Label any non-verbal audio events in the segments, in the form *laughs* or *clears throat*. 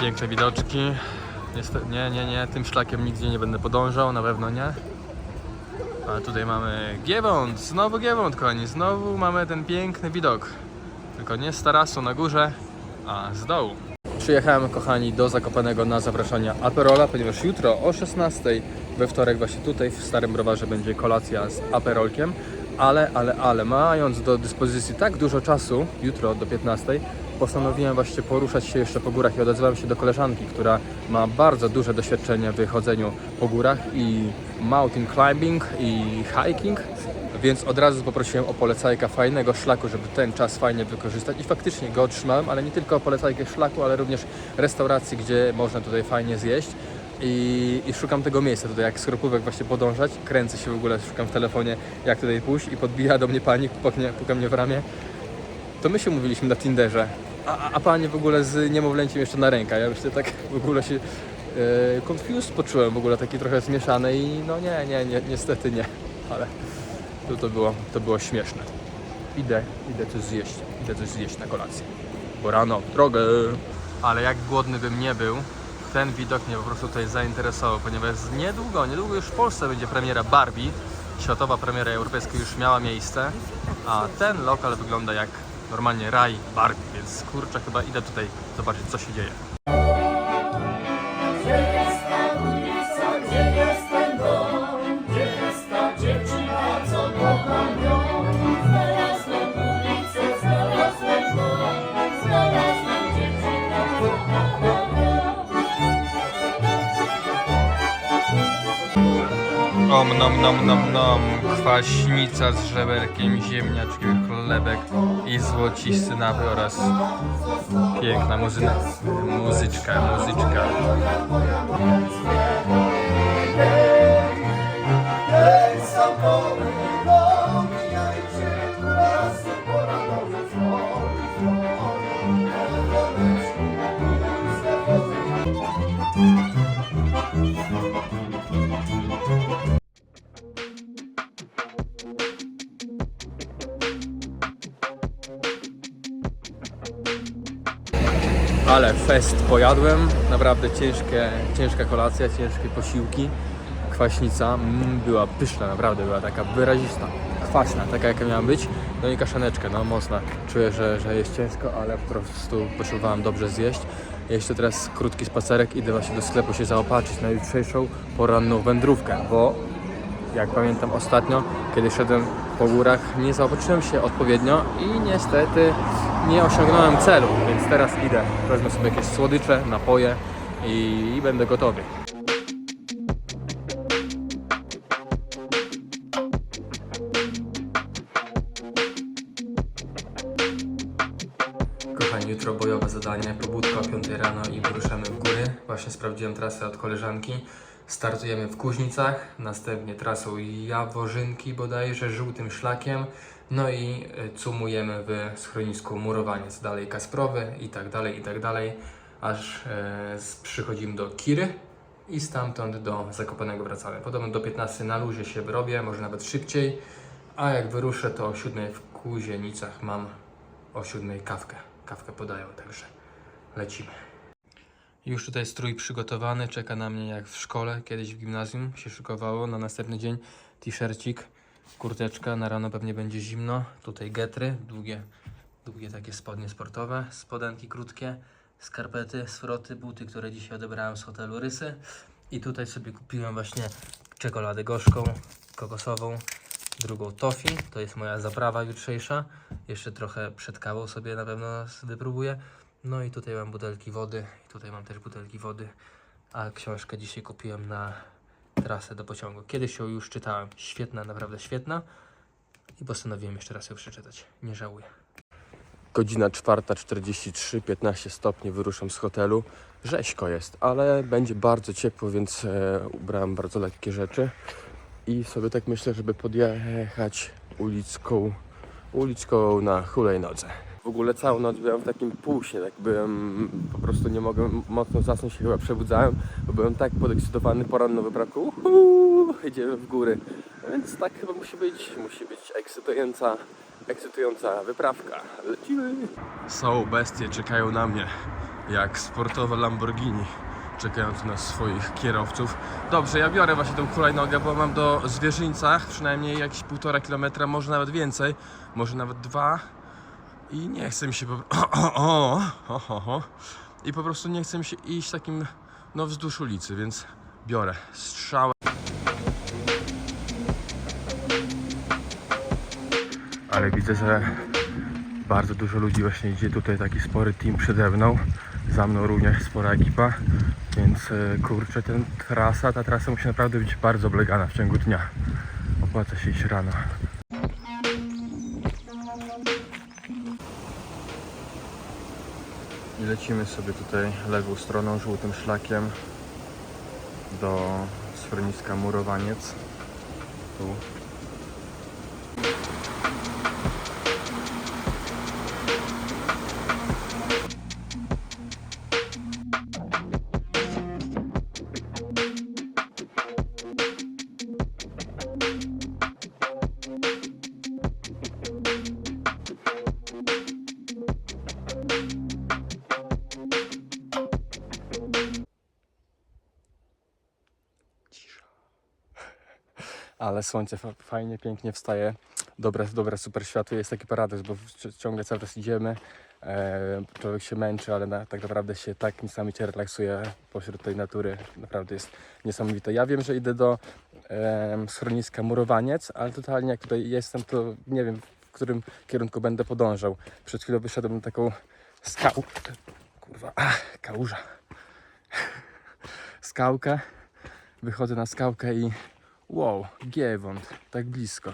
Piękne widoczki. Niestety, nie, nie, nie, tym szlakiem nigdzie nie będę podążał, na pewno nie. A tutaj mamy Giewont, znowu Giewont, kochani, znowu mamy ten piękny widok. Tylko nie z tarasu na górze, a z dołu. Przyjechałem, kochani, do Zakopanego na zapraszania Aperola, ponieważ jutro o 16 we wtorek właśnie tutaj w Starym Browarze będzie kolacja z Aperolkiem. Ale, ale, ale, mając do dyspozycji tak dużo czasu, jutro do 15, postanowiłem właśnie poruszać się jeszcze po górach i odezwałem się do koleżanki, która ma bardzo duże doświadczenie w chodzeniu po górach i mountain climbing i hiking, więc od razu poprosiłem o polecajka fajnego szlaku, żeby ten czas fajnie wykorzystać i faktycznie go otrzymałem, ale nie tylko o polecajkę szlaku, ale również restauracji, gdzie można tutaj fajnie zjeść. I, I szukam tego miejsca tutaj, jak skorupówek właśnie podążać. Kręcę się w ogóle, szukam w telefonie, jak tutaj pójść i podbija do mnie pani, puka mnie, puka mnie w ramię. To my się mówiliśmy na Tinderze, a, a- panie w ogóle z niemowlęciem jeszcze na rękach. Ja myślę tak w ogóle się e, confused poczułem, w ogóle taki trochę zmieszany i no nie, nie, nie, niestety nie, ale to, to, było, to było śmieszne. Idę, idę coś zjeść, idę coś zjeść na kolację, bo rano drogę. Ale jak głodny bym nie był, ten widok mnie po prostu tutaj zainteresował, ponieważ niedługo, niedługo już w Polsce będzie premiera Barbie. Światowa premiera europejska już miała miejsce, a ten lokal wygląda jak normalnie raj Barbie, więc kurczę, chyba idę tutaj zobaczyć co się dzieje. Om nom nom nom nom, kwaśnica z żeberkiem, ziemniaczki, chlebek i złocisty napój oraz piękna muzyka, muzyczka, muzyczka. Hej, Ale fest pojadłem, naprawdę ciężkie, ciężka kolacja, ciężkie posiłki. Kwaśnica mm, była pyszna, naprawdę była taka wyrazista, kwaśna, taka jaka miała być. No i kaszaneczka, no mocna. Czuję, że, że jest ciężko, ale po prostu posiłowałem dobrze zjeść. Jeszcze teraz krótki spacerek, idę właśnie do sklepu się zaopatrzyć na jutrzejszą poranną wędrówkę, bo jak pamiętam ostatnio, kiedy szedłem po górach, nie zaopatrzyłem się odpowiednio i niestety nie osiągnąłem celu, więc teraz idę, wezmę sobie jakieś słodycze, napoje i, i będę gotowy. Kochani, jutro bojowe zadanie, pobudka o 5 rano i wyruszamy w góry. Właśnie sprawdziłem trasę od koleżanki. Startujemy w Kuźnicach, następnie trasą Jaworzynki bodajże, żółtym szlakiem. No i y, cumujemy w schronisku Murowaniec, dalej Kasprowy i tak dalej, i tak dalej, aż e, przychodzimy do Kiry i stamtąd do Zakopanego wracamy. Podobno do 15 na luzie się wyrobię, może nawet szybciej, a jak wyruszę to o 7 w Kuzienicach mam o 7 kawkę. Kawkę podają, także lecimy. Już tutaj strój przygotowany, czeka na mnie jak w szkole, kiedyś w gimnazjum się szykowało. Na następny dzień t-shircik, kurteczka, na rano pewnie będzie zimno. Tutaj getry, długie, długie takie spodnie sportowe, spodenki krótkie, skarpety, swroty, buty, które dzisiaj odebrałem z hotelu Rysy. I tutaj sobie kupiłem właśnie czekoladę gorzką, kokosową, drugą tofi, to jest moja zaprawa jutrzejsza. Jeszcze trochę przed kawą sobie na pewno wypróbuję. No i tutaj mam butelki wody, i tutaj mam też butelki wody, a książkę dzisiaj kupiłem na trasę do pociągu. Kiedyś ją już czytałem, świetna, naprawdę świetna i postanowiłem jeszcze raz ją przeczytać, nie żałuję. Godzina 4.43, 15 stopni, wyruszam z hotelu. Rzeźko jest, ale będzie bardzo ciepło, więc e, ubrałem bardzo lekkie rzeczy. I sobie tak myślę, żeby podjechać ulicką, ulicką na hulajnodze. W ogóle całą noc byłem w takim półśnie, tak byłem, po prostu nie mogłem mocno zasnąć, się chyba przebudzałem, bo byłem tak podekscytowany poranną wyprawką, uhu, idziemy w góry. Więc tak chyba musi być, musi być ekscytująca ekscytująca wyprawka. Lecimy! Są bestie, czekają na mnie. Jak sportowe Lamborghini. Czekając na swoich kierowców. Dobrze, ja biorę właśnie tą hulajnogę, bo mam do zwierzyńcach przynajmniej jakieś półtora kilometra, może nawet więcej, może nawet dwa. I nie chcę mi się po... *clears throat* O. I po prostu nie chcę mi się iść takim no wzdłuż ulicy, więc biorę strzałę. Ale widzę, że bardzo dużo ludzi właśnie idzie tutaj, taki spory team przede mną. Za mną również spora ekipa, więc e, kurczę, ten trasa, ta trasa musi naprawdę być bardzo oblegana w ciągu dnia. Opłaca się iść rano. Lecimy sobie tutaj lewą stroną, żółtym szlakiem do schroniska Murowaniec. Tu. Ale słońce fa- fajnie, pięknie wstaje. Dobre, dobre super światło. Jest taki paradoks, bo ciągle cały czas idziemy. E, człowiek się męczy, ale na, tak naprawdę się tak niesamowicie relaksuje pośród tej natury. Naprawdę jest niesamowite. Ja wiem, że idę do e, schroniska Murowaniec, ale totalnie jak tutaj jestem, to nie wiem, w którym kierunku będę podążał. Przed chwilą wyszedłem na taką skałkę. Kurwa, ach, kałuża. Skałkę. Wychodzę na skałkę i Wow, Giewont, tak blisko.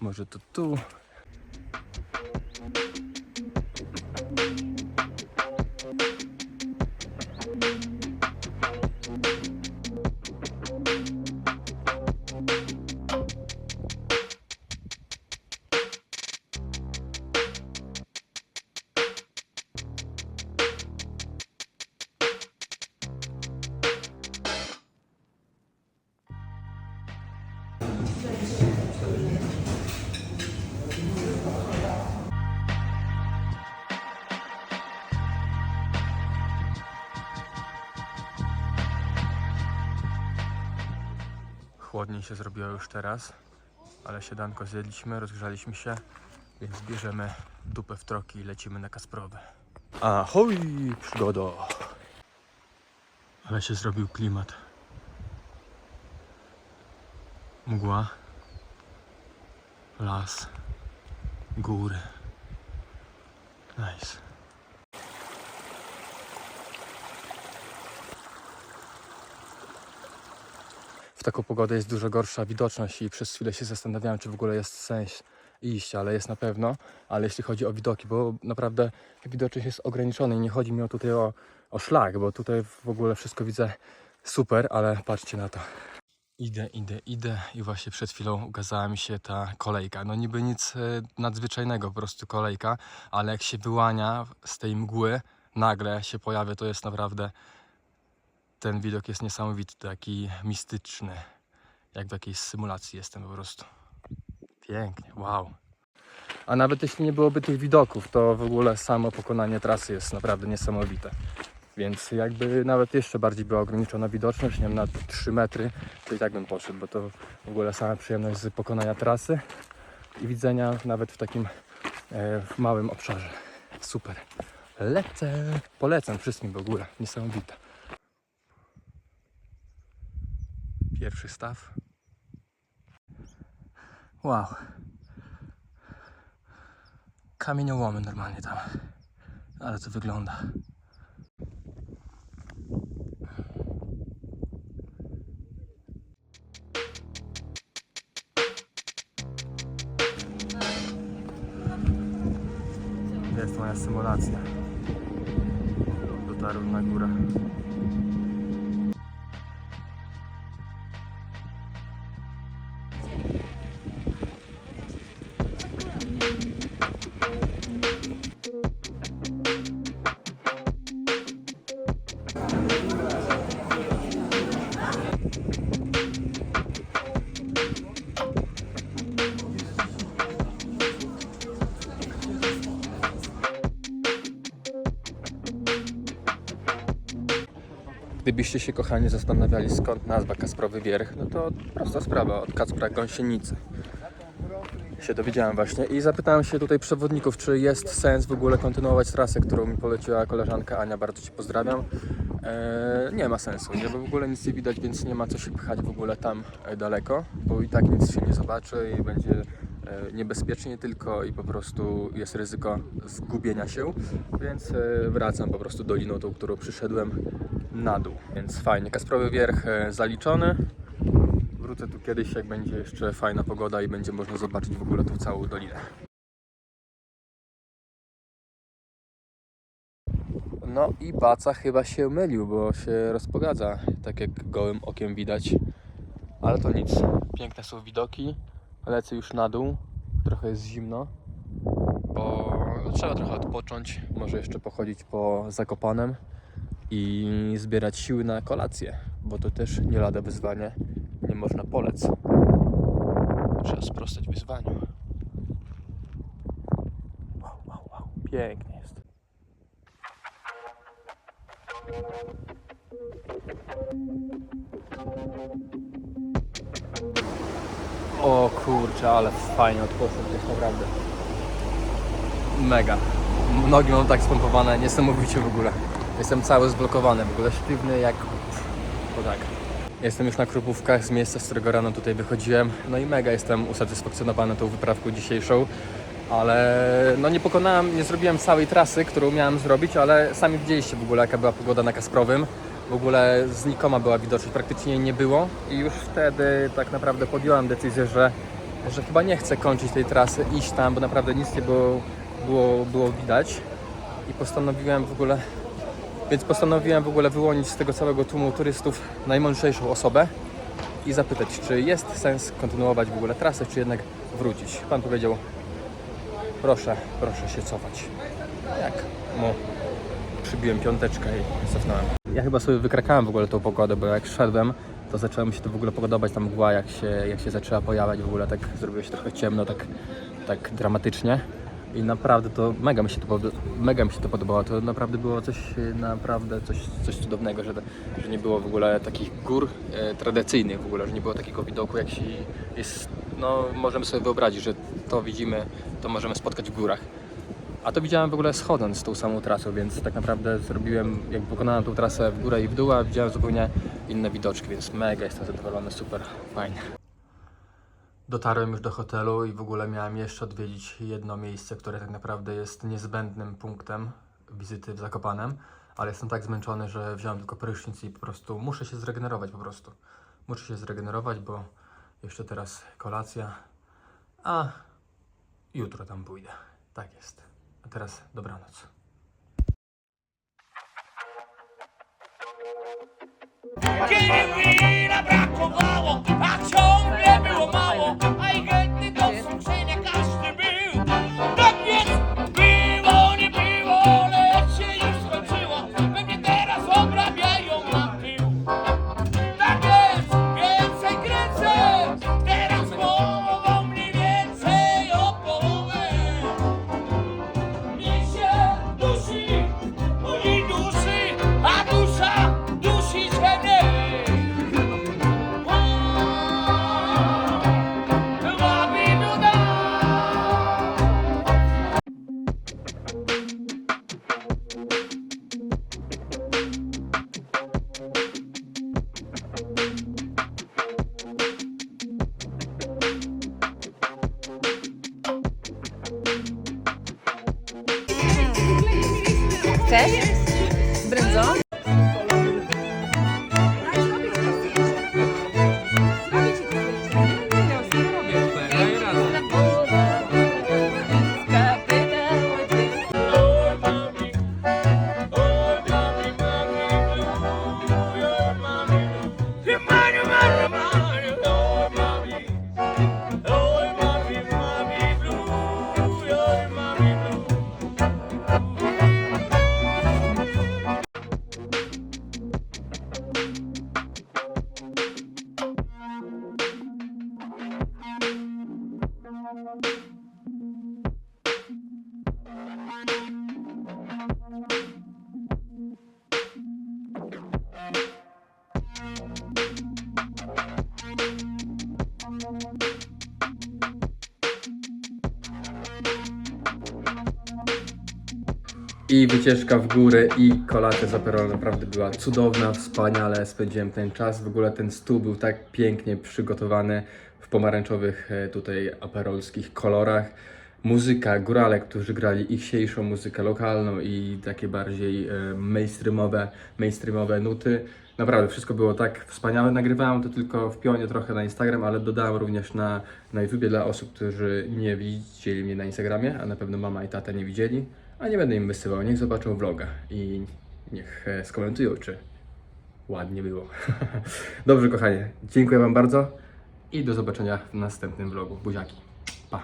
Może to tu? Chłodniej się zrobiło już teraz, ale siadanko zjedliśmy, rozgrzaliśmy się, więc bierzemy dupę w troki i lecimy na Kasprowy. Ahoj, przygodo! Ale się zrobił klimat. Mgła, las, góry. Nice. W taką pogodę jest dużo gorsza widoczność i przez chwilę się zastanawiałem, czy w ogóle jest sens iść, ale jest na pewno. Ale jeśli chodzi o widoki, bo naprawdę widoczność jest ograniczona i nie chodzi mi o tutaj o, o szlak, bo tutaj w ogóle wszystko widzę super, ale patrzcie na to. Idę, idę, idę i właśnie przed chwilą ukazała mi się ta kolejka. No niby nic e, nadzwyczajnego, po prostu kolejka, ale jak się wyłania z tej mgły, nagle się pojawia, to jest naprawdę ten widok jest niesamowity, taki mistyczny. Jak w jakiejś symulacji jestem po prostu. Pięknie, wow. A nawet jeśli nie byłoby tych widoków, to w ogóle samo pokonanie trasy jest naprawdę niesamowite. Więc jakby nawet jeszcze bardziej była ograniczona widoczność, nie wiem, na 3 metry, to i tak bym poszedł, bo to w ogóle sama przyjemność z pokonania trasy i widzenia nawet w takim e, w małym obszarze. Super. Lecę. Polecam wszystkim w ogóle. Niesamowite. Pierwszy staw. Wow. Kamieniołomy normalnie tam. Ale to wygląda. Jest moja symulacja. Dotarłem na górę. Gdybyście się kochani zastanawiali skąd nazwa Kasprowy Wierch, no to prosta sprawa, od Kacpra Gąsienicy. Się dowiedziałem właśnie i zapytałem się tutaj przewodników, czy jest sens w ogóle kontynuować trasę, którą mi poleciła koleżanka Ania, bardzo Cię pozdrawiam. Eee, nie ma sensu, nie, bo w ogóle nic nie widać, więc nie ma co się pchać w ogóle tam e, daleko, bo i tak nic się nie zobaczy i będzie e, niebezpiecznie tylko i po prostu jest ryzyko zgubienia się, więc e, wracam po prostu doliną tą, którą przyszedłem na dół. Więc fajnie, Kasprowy Wierch e, zaliczony. Wrócę tu kiedyś, jak będzie jeszcze fajna pogoda i będzie można zobaczyć w ogóle tą całą dolinę. No i Baca chyba się mylił, bo się rozpogadza, tak jak gołym okiem widać. Ale to nic. Piękne są widoki. Lecę już na dół. Trochę jest zimno, bo trzeba trochę odpocząć. Może jeszcze pochodzić po Zakopanem i zbierać siły na kolację, bo to też nie lada wyzwanie. Nie można polec. Trzeba sprostać wyzwaniu. Wow, wow, wow. Pięknie jest. O kurczę, ale fajnie odpocząć jest naprawdę. Mega. Nogi mam tak spompowane, niesamowicie w ogóle. Jestem cały zblokowany, w ogóle sztywny jak... O tak. Jestem już na Krupówkach z miejsca, z którego rano tutaj wychodziłem. No i mega jestem usatysfakcjonowany tą wyprawką dzisiejszą. Ale no nie pokonałem, nie zrobiłem całej trasy, którą miałem zrobić, ale sami widzieliście w ogóle jaka była pogoda na Kasprowym. W ogóle znikoma była widoczność, praktycznie nie było i już wtedy tak naprawdę podjąłem decyzję, że, że chyba nie chcę kończyć tej trasy, iść tam, bo naprawdę nic nie było, było, było widać i postanowiłem w ogóle więc postanowiłem w ogóle wyłonić z tego całego tłumu turystów najmądrzejszą osobę i zapytać, czy jest sens kontynuować w ogóle trasę, czy jednak wrócić. Pan powiedział, proszę, proszę się cofać. Jak mu przybiłem piąteczkę i cofnąłem. Ja chyba sobie wykrakałem w ogóle tą pogodę, bo jak szedłem, to zaczęło mi się to w ogóle podobać, ta mgła jak się, jak się zaczęła pojawiać, w ogóle tak zrobiło się trochę ciemno, tak, tak dramatycznie. I naprawdę to mega mi się to, mega mi się to podobało. To naprawdę było coś e, naprawdę coś, coś cudownego, że, że nie było w ogóle takich gór e, tradycyjnych w ogóle, że nie było takiego widoku jak się jest, no możemy sobie wyobrazić, że to widzimy, to możemy spotkać w górach. A to widziałem w ogóle schodząc tą samą trasą, więc tak naprawdę zrobiłem, jak pokonałem tą trasę w górę i w dół, a widziałem zupełnie inne widoczki, więc mega jestem zadowolony, super, fajnie. Dotarłem już do hotelu i w ogóle miałem jeszcze odwiedzić jedno miejsce, które tak naprawdę jest niezbędnym punktem wizyty w Zakopanem, ale jestem tak zmęczony, że wziąłem tylko prysznic i po prostu muszę się zregenerować po prostu. Muszę się zregenerować, bo jeszcze teraz kolacja, a jutro tam pójdę. Tak jest. A teraz dobranoc. Kiedy wina brakowało, a ciągle było mało, a i chętny I wycieczka w góry i kolacja z Aperol naprawdę była cudowna, wspaniale spędziłem ten czas. W ogóle ten stół był tak pięknie przygotowany w pomarańczowych e, tutaj aperolskich kolorach. Muzyka, górale, którzy grali ich dzisiejszą muzykę lokalną i takie bardziej e, mainstreamowe, mainstreamowe nuty. Naprawdę wszystko było tak wspaniałe. Nagrywałem to tylko w pionie trochę na Instagram, ale dodałem również na, na YouTubie dla osób, którzy nie widzieli mnie na Instagramie, a na pewno mama i tata nie widzieli. A nie będę im wysyłał, niech zobaczą vloga i niech e, skomentują, czy ładnie było. *laughs* Dobrze, kochanie, dziękuję Wam bardzo i do zobaczenia w następnym vlogu. Buziaki. Pa.